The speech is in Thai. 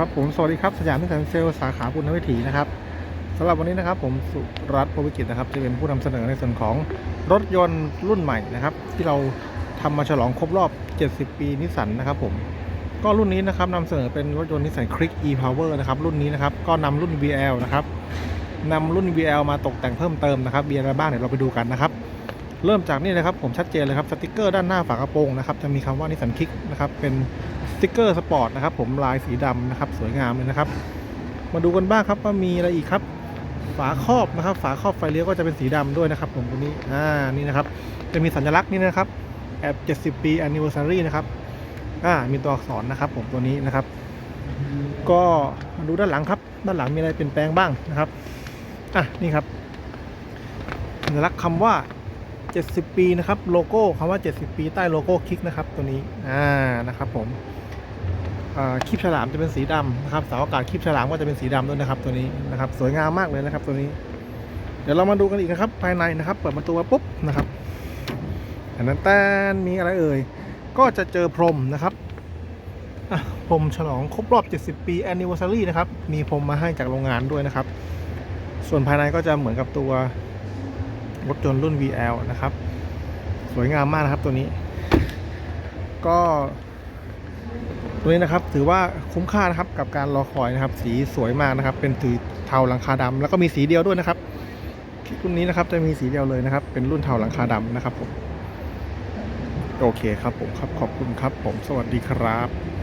ครับผมสวัสดีครับสยามนิสสันเซลสาขาปุณณวิถีนะครับสำหรับวันนี้นะครับผมสุรัตน์โพวิกิตนะครับ จะเป็นผู้นำเสนอในส่วนของรถยนต์รุ่นใหม่นะครับ ที่เราทำมาฉลองครบรอบ 70 ปีนิสสันนะครับผมก็รุ่นนี้นะครับนำเสนอเป็นรถยนต์นิสสันคลิก e power นะครับรุ่นนี้นะครับก็นำรุ่น VL นะครับนำรุ่น VL มาตกแต่งเพิ่มเติมนะครับมีอะไรบ้างเดี๋ยวเราไปดูกันนะครับเริ่มจากนี่เลยครับผมชัดเจนเลยครับสติกเกอร์ด้านหน้าฝากระโปรงนะครับจะมีคำว่านิสสันคิกนะครับเป็น ติกเกอร์สปอร์ตนะครับผมลายสีดำนะครับสวยงามเลยนะครับ มาดูกันบ้างครับว่ามีอะไรอีกครับ ฝาครอบนะครับ ฝาครอบไฟเลี้ยวก็จะเป็นสีดำด้วยนะครับ ผมตัวนี้อ่านี่นะครับ จะมีสัญลักษณ์นี่นะครับแอบ70 ปี anniversary นะครับอ่ามีตัวอักษรนะครับ ผมตัวนี้นะครับ ก็มาดูด้านหลังครับ ด้านหลังมีอะไรเปลี่ยนแปลงบ้างนะครับอะนี่ครับสัญลักษณ์คำว่า 70 ปีนะครับ โลโก้คำว่า 70 ปีใต้โลโก้คลิกนะครับ ตัวนี้ อ่า นะครับผม คลิปฉลามจะเป็นสีดำนะครับเสาอากาศคลิปฉลามก็จะเป็นสีดำด้วยนะครับ ตัวนี้นะครับสวยงามมากเลยนะครับ ตัวนี้ เดี๋ยวเรามาดูกันอีกนะครับ ภายในนะครับ เปิดประตูมาปุ๊บนะครับอันนั้นแต้นมีอะไรเอ่ยก็จะเจอพรมนะครับพรมฉลองครบรอบ 70 ปี anniversary นะครับ มีพรมมาให้จากโรงงานด้วยนะครับ ส่วนภายในก็จะเหมือนกับตัวรถยนต์รุ่น VL นะครับ สวยงามมากนะครับตัวนี้ ก็ ตัวนี้นะครับถือว่าคุ้มค่านะครับกับการรอคอยนะครับ สีสวยมากนะครับ เป็นสีเทาหลังคาดำแล้วก็มีสีเดียวด้วยนะครับรุ่นนี้นะครับจะมีสีเดียวเลยนะครับ เป็นรุ่นเทาหลังคาดำนะครับผมโอเคครับผมครับขอบคุณครับผมสวัสดีครับ